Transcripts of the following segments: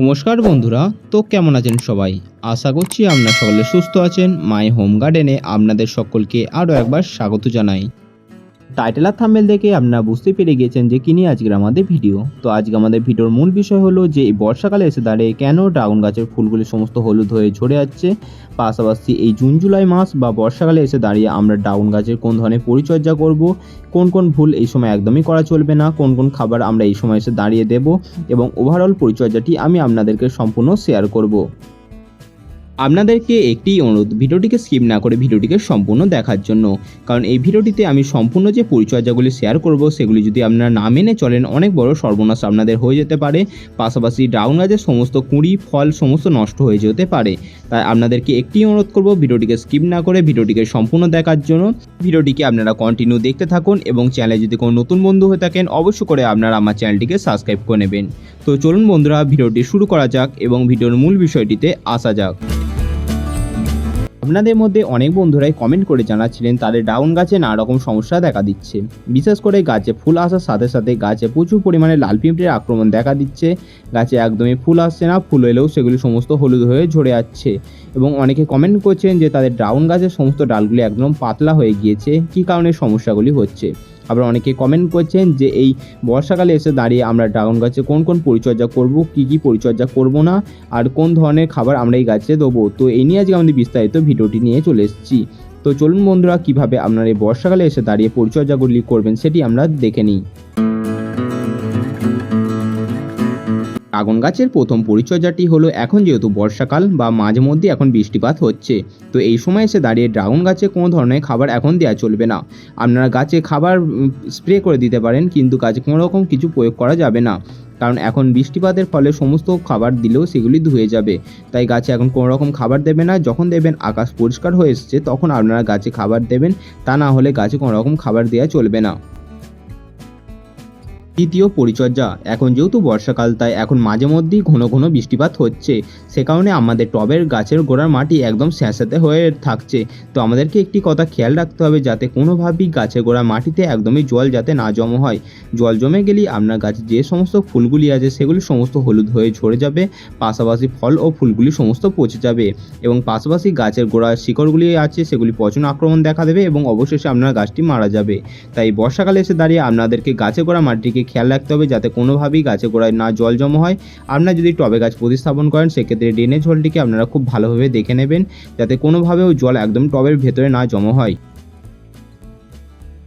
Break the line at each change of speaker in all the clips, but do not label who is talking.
নমস্কার বন্ধুরা, তো কেমন আছেন সবাই? আশা করছি আপনারা সকলে সুস্থ আছেন। মাই হোম গার্ডেনে আপনাদের সকলকে আরও একবার স্বাগত জানাই। টাইটেল আর থাম্বেল দেখে আপনারা বুঝতে পেরে গিয়েছেন যে কি নিয়ে আজকের আমাদের ভিডিও তো আজকে আমাদের ভিডিওর মূল বিষয় হলো যে এই বর্ষাকালে এসে দাঁড়িয়ে কেন ড্রাগন গাছের ফুলগুলি সমস্ত হলুদ হয়ে ঝরে যাচ্ছে? পাশাপাশি এই জুন, জুলাই মাস বা বর্ষাকালে এসে দাঁড়িয়ে আমরা ড্রাগন গাছের কোন ধরনের পরিচর্যা করব? কোন কোন ভুল এই সময় একদমই করা চলবে না? কোন কোন খাবার আমরা এই সময় এসে দাঁড়িয়ে দেব? এবং ওভারঅল পরিচর্যাটি আমি আপনাদেরকে সম্পূর্ণ শেয়ার করব। আপনাদেরকে একটি অনুরোধ, ভিডিওটিকে স্কিপ না করে ভিডিওটিকে সম্পূর্ণ দেখার জন্য। কারণ এই ভিডিওটিতে আমি সম্পূর্ণ যে পরিচর্যাগুলি শেয়ার করব, সেগুলি যদি আপনারা না মেনে চলেন, অনেক বড় সর্বনাশ আপনাদের হয়ে যেতে পারে। পাশাপাশি ডাউন গাছের সমস্ত কুঁড়ি, ফল, সমস্ত নষ্ট হয়ে যেতে পারে। তাই আপনাদেরকে একটি অনুরোধ করব, ভিডিওটিকে স্কিপ না করে ভিডিওটিকে সম্পূর্ণ দেখার জন্য। ভিডিওটিকে আপনারা কন্টিনিউ দেখতে থাকুন এবং চ্যানেলে যদি কোনো নতুন বন্ধু হয়ে থাকেন, অবশ্য করে আপনারা আমার চ্যানেলটিকে সাবস্ক্রাইব করে নেবেন। তো চলুন বন্ধুরা, ভিডিওটি শুরু করা যাক এবং ভিডিওর মূল বিষয়টিতে আসা যাক। আপনাদের মধ্যে অনেক বন্ধুরাই কমেন্ট করে জানাচ্ছিলেন তাদের ডাউন গাছে নানা রকম সমস্যা দেখা দিচ্ছে। বিশেষ করে গাছে ফুল আসার সাথে সাথে গাছে প্রচুর পরিমাণে লাল পিঁপড়ের আক্রমণ দেখা দিচ্ছে। গাছে একদমই ফুল আসছে না, ফুল এলেও সেগুলি সমস্ত হলুদ হয়ে ঝরে যাচ্ছে। এবং অনেকে কমেন্ট করছেন যে তাদের ডাউন গাছের সমস্ত ডালগুলি একদম পাতলা হয়ে গিয়েছে, কী কারণে সমস্যাগুলি হচ্ছে? আবার অনেকে কমেন্ট করছেন যে এই বর্ষাকালে এসে দাঁড়িয়ে আমরা ড্রাগন গাছে কোন কোন পরিচর্যা করব, কি কি পরিচর্যা করব না, আর কোন ধরনের খাবার আমরা এই গাছে দেবো? তো এই নিয়ে আজকে আমাদের বিস্তারিত ভিডিওটি নিয়ে চলে এসেছি। তো চলুন বন্ধুরা, কীভাবে আপনারা এই বর্ষাকালে এসে দাঁড়িয়ে পরিচর্যাগুলি করবেন সেটি আমরা দেখে নিই। ড্রাগন গাছের প্রথম পরিচর্যাটি হলো এখন যেহেতু বর্ষাকাল বা মাঝে মধ্যে এখন বৃষ্টিপাত হচ্ছে। তো এই সময় এসে দাঁড়িয়ে ড্রাগন গাছে কোনো ধরনের খাবার এখন দেওয়া চলবে না। আপনারা গাছে খাবার স্প্রে করে দিতে পারেন, কিন্তু গাছে কোনো রকম কিছু প্রয়োগ করা যাবে না। কারণ এখন বৃষ্টিপাতের ফলে সমস্ত খাবার দিলেও সেগুলি ধুয়ে যাবে। তাই গাছে এখন কোনো রকম খাবার দেবে না। যখন দেবেন আকাশ পরিষ্কার হয়ে এসছে, তখন আপনারা গাছে খাবার দেবেন। তা না হলে গাছে কোনো রকম খাবার দেওয়া চলবে না। দ্বিতীয় পরিচর্যা। এখন যেহেতু বর্ষাকাল, তাই এখন মাঝে মধ্যেই ঘন ঘন বৃষ্টিপাত হচ্ছে। সে কারণে আমাদের টবের গাছের গোড়ার মাটি একদম স্যাঁতস্যাঁতে হয়ে থাকছে। তো আমাদেরকে একটি কথা খেয়াল রাখতে হবে যাতে কোনোভাবেই গাছের গোড়ার মাটিতে একদমই জল যাতে না জমা হয়। জল জমে গেলেই আপনার গাছে যে সমস্ত ফুলগুলি আছে, সেগুলি সমস্ত হলুদ হয়ে ঝরে যাবে। পাশাপাশি ফল ও ফুলগুলি সমস্ত পচে যাবে এবং পাশাপাশি গাছের গোড়ার শিকড়গুলি আছে, সেগুলি পচন আক্রমণ দেখা দেবে এবং অবশেষে আপনার গাছটি মারা যাবে। তাই বর্ষাকালে এসে দাঁড়িয়ে আপনাদেরকে গাছে গোড়া মাটিকে খেয়াল রাখতে হবে যাতে কোনোভাবেই গাছে গোড়ায় না জল জমা হয়। আপনারা যদি টবে গাছ প্রতিস্থাপন করেন, সেক্ষেত্রে ড্রেনেজ হোলটিকে আপনারা খুব ভালোভাবে দেখে নেবেন, যাতে কোনোভাবেও জল একদম টবের ভেতরে না জমা হয়।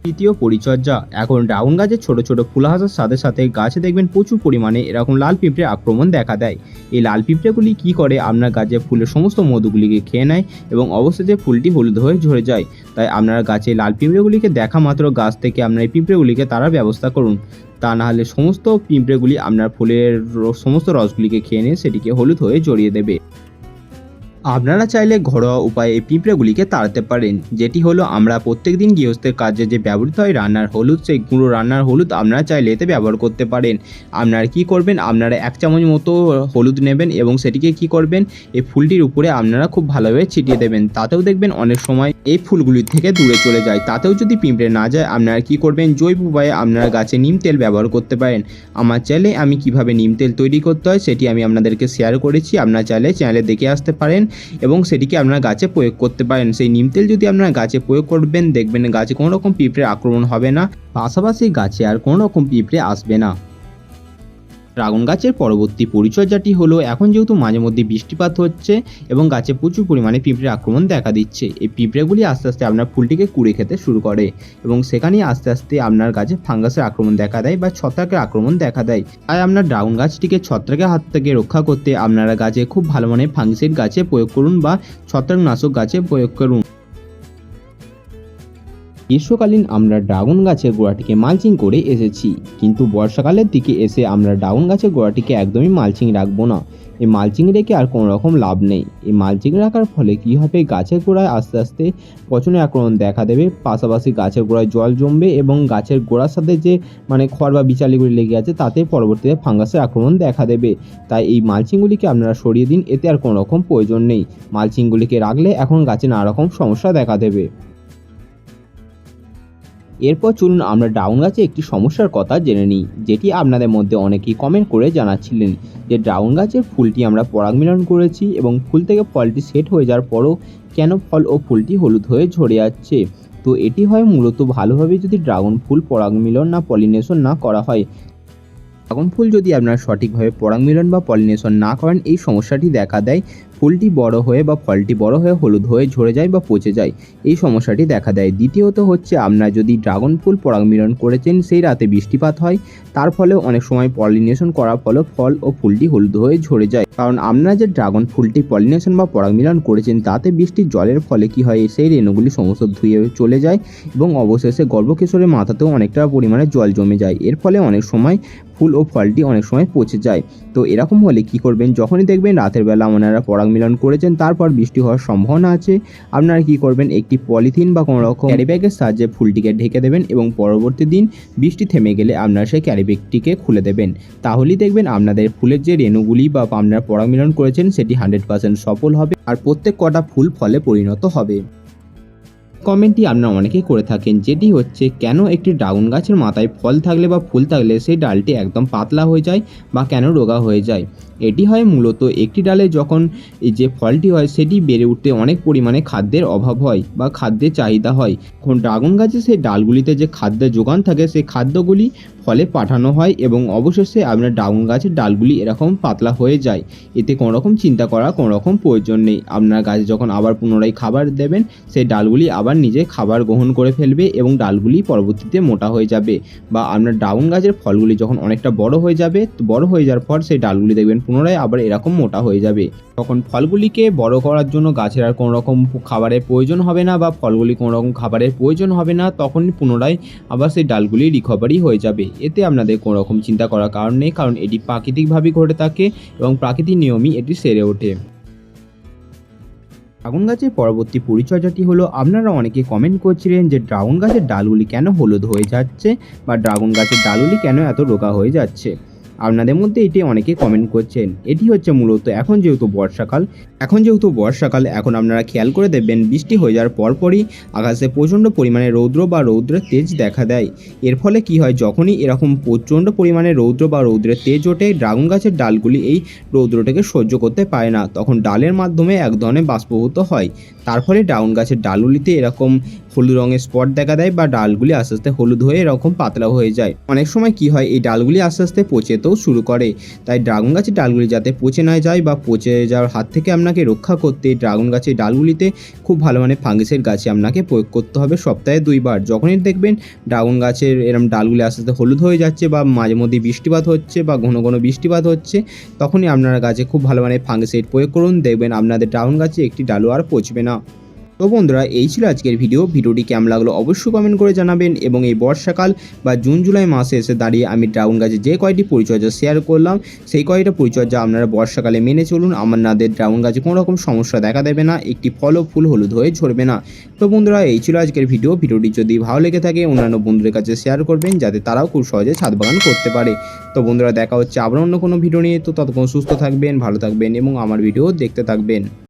তৃতীয় পরিচর্যা। এখন ডাউন গাছে ছোট ছোট ফুল আসার সাথে সাথে গাছে দেখবেন প্রচুর পরিমাণে এরকম লাল পিঁপড়ে আক্রমণ দেখা দেয়। এই লাল পিঁপড়েগুলি কি করে? আপনার গাছে ফুলের সমস্ত মধুগুলিকে খেয়ে নেয় এবং অবশেষে ফুলটি হলুদ হয়ে ঝরে যায়, তাই আপনারা গাছে লাল পিঁপড়েগুলিকে দেখা মাত্র গাছ থেকে আপনার এই পিঁপড়েগুলিকে তারার ব্যবস্থা করুন। তা না হলে সমস্ত পিঁপড়েগুলি আপনার ফুলের সমস্ত রসগুলিকে খেয়ে নিয়ে সেটিকে হলুদ হয়ে জড়িয়ে দেবে। আপনারা চাইলে ঘরোয়া উপায়ে এই পিঁপড়েগুলিকে তাড়াতে পারেন, যেটি হলো আমরা প্রত্যেকদিন গৃহস্থের কাজে যে ব্যবহৃত হয় রান্নার হলুদ, সেই গুঁড়ো রান্নার হলুদ আপনারা চাইলে এতে ব্যবহার করতে পারেন। আপনারা কি করবেন? আপনারা এক চামচ মতো হলুদ নেবেন এবং সেটিকে কি করবেন? এই ফুলটির উপরে আপনারা খুব ভালোভাবে ছিটিয়ে দেবেন। তাতেও দেখবেন অনেক সময় এই ফুলগুলি থেকে দূরে চলে যায়। তাতেও যদি পিঁপড়ে না যায়, আপনারা কি করবেন? জৈব উপায়ে আপনারা গাছে নিম তেল ব্যবহার করতে পারেন। আমার চাইলে আমি কীভাবে নিম তেল তৈরি করতে হয়, সেটি আমি আপনাদেরকে শেয়ার করেছি। আপনারা চাইলে চ্যানেলে দেখে আসতে পারেন। এবং সেটিকে আপনারা গাছে প্রয়োগ করতে পারেন। সেই নিম তেল যদি আপনারা গাছে প্রয়োগ করবেন, দেখবেন গাছে কোনো রকম পিঁপড়ে আক্রমণ হবে না। পাশাপাশি গাছে আর কোনো রকম পিঁপড়ে আসবে না। ড্রাগন গাছের পরবর্তী পরিচর্যাটি হলো, এখন যেহেতু মাঝে মধ্যে বৃষ্টিপাত হচ্ছে এবং গাছে প্রচুর পরিমাণে পিঁপড়ে আক্রমণ দেখা দিচ্ছে, এই পিঁপড়েগুলি আস্তে আস্তে আপনার ফুলটিকে কুড়ে খেতে শুরু করে এবং সেখানেই আস্তে আস্তে আপনার গাছে ফাঙ্গাসের আক্রমণ দেখা দেয় বা ছত্রাকের আক্রমণ দেখা দেয়। তাই আপনার ড্রাগন গাছটিকে ছত্রাকের হাত থেকে রক্ষা করতে আপনারা গাছে খুব ভালো মানের ফাঙ্গিসাইড গাছে প্রয়োগ করুন বা ছত্রাকনাশক গাছে প্রয়োগ করুন। গ্রীষ্মকালীন আমরা ড্রাগন গাছের গোড়াটিকে মালচিং করে এসেছি। কিন্তু বর্ষাকালের দিকে এসে আমরা ড্রাগন গাছের গোড়াটিকে একদমই মালচিং রাখব না। এই মালচিং রেখে আর কোনো রকম লাভ নেই। এই মালচিং রাখার ফলে কী হবে? গাছের গোড়ায় আস্তে আস্তে পচনের আক্রমণ দেখা দেবে। পাশাপাশি গাছের গোড়ায় জল জমবে এবং গাছের গোড়ার সাথে যে মানে খড় বা বিচালিগুলি লেগে আছে, তাতে পরবর্তীতে ফাঙ্গাসের আক্রমণ দেখা দেবে। তাই এই মালচিংগুলিকে আপনারা সরিয়ে দিন, এতে আর কোনো রকম প্রয়োজন নেই। মালচিংগুলিকে রাখলে এখন গাছে নানা রকম সমস্যা দেখা দেবে। এরপর চলুন আমরা ড্রাগন গাছে একটি সমস্যার কথা জেনে নিই, যেটি আপনাদের মধ্যে অনেকেই কমেন্ট করে জানাচ্ছিলেন যে ড্রাগন গাছের ফুলটি আমরা পরাগ মিলন করেছি এবং ফুল থেকে ফলটি সেট হয়ে যাওয়ার পরও কেন ফল ও ফুলটি হলুদ হয়ে ঝরে যাচ্ছে। তো এটি হয় মূলত ভালোভাবে যদি ড্রাগন ফুল পরাগ মিলন না, পলিনেশন না করা হয়। ড্রাগন ফুল যদি আপনারা সঠিকভাবে পরাগ মিলন বা পলিনেশন না করেন, এই সমস্যাটি দেখা দেয়। ফুলটি বড় হয়ে বা ফলটি বড় হয়ে হলুদ হয়ে ঝরে যায় বা পচে যায়, এই সমস্যাটি দেখা দেয়। দ্বিতীয়ত হচ্ছে, আপনারা যদি ড্রাগন ফুল পরাগ মিলন করেছেন, সেই রাতে বৃষ্টিপাত হয়, তার ফলে অনেক সময় পলিনেশন করার ফলে ফল ও ফুলটি হলুদ হয়ে ঝরে যায়। কারণ আপনারা যে ড্রাগন ফুলটি পলিনেশন বা পরাগ মিলন করেছেন, তাতে বৃষ্টির জলের ফলে কি হয়, সেই রেণুগুলি সমস্ত ধুয়ে চলে যায় এবং অবশেষে গর্ভকিশোরের মাথাতেও অনেকটা পরিমাণে জল জমে যায়। এর ফলে অনেক সময় ফুল ও ফলটি অনেক সময় পচে যায়। তো এরকম হলে কি করবেন? যখনই দেখবেন রাতের বেলা আপনারা পরাগ মিলন করেছেন, তারপর বৃষ্টি হওয়ার সম্ভাবনা আছে। আপনারা কি করবেন? একটি পলিথিন বা কোনো রকম ক্যারি ব্যাগের সাহায্যে ফুলটিকে ঢেকে দেবেন এবং পরবর্তী দিন বৃষ্টি থেমে গেলে আপনারা সেই ক্যারি ব্যাগটিকে খুলে দেবেন। তাহলেই দেখবেন আপনাদের ফুলের যে রেণুগুলি বা আপনারা পরাগ মিলন করেছেন, সেটি হান্ড্রেড পার্সেন্ট সফল হবে আর প্রত্যেক কটা ফুল ফলে পরিণত হবে। কমেন্টটি আপনারা অনেকেই করে থাকেন, যেটি হচ্ছে কেন একটি ড্রাগন গাছের মাথায় ফল থাকলে বা ফুল থাকলে সেই ডালটি একদম পাতলা হয়ে যায় বা কেন রোগা হয়ে যায়? এটি হয় মূলত একটি ডালে যখন যে ফলটি হয়, সেটি বেড়ে উঠতে অনেক পরিমাণে খাদ্যের অভাব হয় বা খাদ্যের চাহিদা হয়। ড্রাগন গাছে সেই ডালগুলিতে যে খাদ্যের যোগান থাকে, সেই খাদ্যগুলি ফলে পাঠানো হয় এবং অবশেষে আপনার ড্রাগন গাছের ডালগুলি এরকম পাতলা হয়ে যায়। এতে কোনো রকম চিন্তা করা কোনো রকম প্রয়োজন নেই। আপনার গাছে যখন আবার পুনরায় খাবার দেবেন, সেই ডালগুলি আবার নিজে খাবার গ্রহণ করে ফেলবে এবং ডালগুলি পরবর্তীতে মোটা হয়ে যাবে বা আপনার ড্রাগন গাছের ফলগুলি যখন অনেকটা বড় হয়ে যাবে বড় হয়ে যাওয়ার পর সেই ডালগুলি দেখবেন পুনরায় আবার এরকম মোটা হয়ে যাবে। তখন ফলগুলিকে বড় করার জন্য গাছের আর কোনো রকম খাবারের প্রয়োজন হবে না বা ফলগুলি কোনো রকম খাবারের প্রয়োজন হবে না, তখন পুনরায় আবার সেই ডালগুলি রিকভারি হয়ে যাবে। এতে আপনাদের কোনো রকম চিন্তা করার কারণ নেই, কারণ এটি প্রাকৃতিকভাবেই ঘটে থাকে এবং প্রাকৃতিক নিয়মই এটি সেরে ওঠে। ড্রাগন গাছের পরবর্তী পরিচর্যাটি হলো, আপনারা অনেকে কমেন্ট করছিলেন যে ড্রাগন গাছের ডালগুলি কেন হলুদ হয়ে যাচ্ছে বা ড্রাগন গাছের ডালগুলি কেন এত রোগা হয়ে যাচ্ছে। আপনাদের মধ্যে এটি অনেকে কমেন্ট করছেন। এটি হচ্ছে মূলত এখন যেহেতু বর্ষাকাল, এখন যেহেতু বর্ষাকাল, এখন আপনারা খেয়াল করে দেখবেন বৃষ্টি হয়ে যাওয়ার পরপরই আকাশে প্রচণ্ড পরিমাণে রৌদ্র বা রৌদ্রের তেজ দেখা দেয়। এর ফলে কি হয়? যখনই এরকম প্রচণ্ড পরিমাণে রৌদ্র বা রৌদ্রের তেজ ওঠে, ড্রাগন গাছের ডালগুলি এই রৌদ্রটাকে সহ্য করতে পারে না। তখন ডালের মাধ্যমে এক ধরনের বাষ্পভূত হয়। তার ফলে ড্রাগন গাছের ডালগুলিতে এরকম হলুদ রঙের স্পট দেখা দেয় বা ডালগুলি আস্তে আস্তে হলুদ হয়ে এরকম পাতলা হয়ে যায়। অনেক সময় কি হয়, এই ডালগুলি আস্তে আস্তে পচেতেও শুরু করে। তাই ড্রাগন গাছের ডালগুলি যাতে পচে না যায় বা পচে যাওয়ার হাত থেকে আপনাকে রক্ষা করতে ড্রাগন গাছের ডালগুলিতে খুব ভালো মানে ফাঙ্গিসের গাছে আপনাকে প্রয়োগ করতে হবে সপ্তাহে দুইবার। যখনই দেখবেন ড্রাগন গাছের এরম ডালগুলি আস্তে আস্তে হলুদ হয়ে যাচ্ছে বা মাঝে মধ্যে বৃষ্টিপাত হচ্ছে বা ঘন ঘন বৃষ্টিপাত হচ্ছে, তখনই আপনারা গাছে খুব ভালো মানে ফাঙ্গিসাইড প্রয়োগ করুন। দেখবেন আপনাদের ড্রাগন গাছে একটি ডালও আর পচবে না। তো বন্ধুরা, এই ছিল আজকের ভিডিও। ভিডিওটি কেমন লাগল অবশ্যই কমেন্ট করে জানাবেন এবং এই বর্ষাকাল বা জুন, জুলাই মাসে এসে দাঁড়িয়ে আমি ড্রাগন গাছে যে কয়টি পরিচর্যা শেয়ার করলাম, সেই কয়টা পরিচর্যা আপনারা বর্ষাকালে মেনে চলুন। আমার নাদের ড্রাগন গাছে কোনো রকম সমস্যা দেখা দেবে না, একটি ফল ও ফুল হলুদ হয়ে ঝরবে না। তো বন্ধুরা, এই ছিল আজকের ভিডিও। ভিডিওটি যদি ভালো লেগে থাকে, অন্যান্য বন্ধুদের কাছে শেয়ার করবেন, যাতে তারাও খুব সহজে ছাদ বাগান করতে পারে। তো বন্ধুরা, দেখা হচ্ছে আবার অন্য কোনো ভিডিও নিয়ে। তো ততক্ষণ সুস্থ থাকবেন, ভালো থাকবেন এবং আমার ভিডিও দেখতে থাকবেন।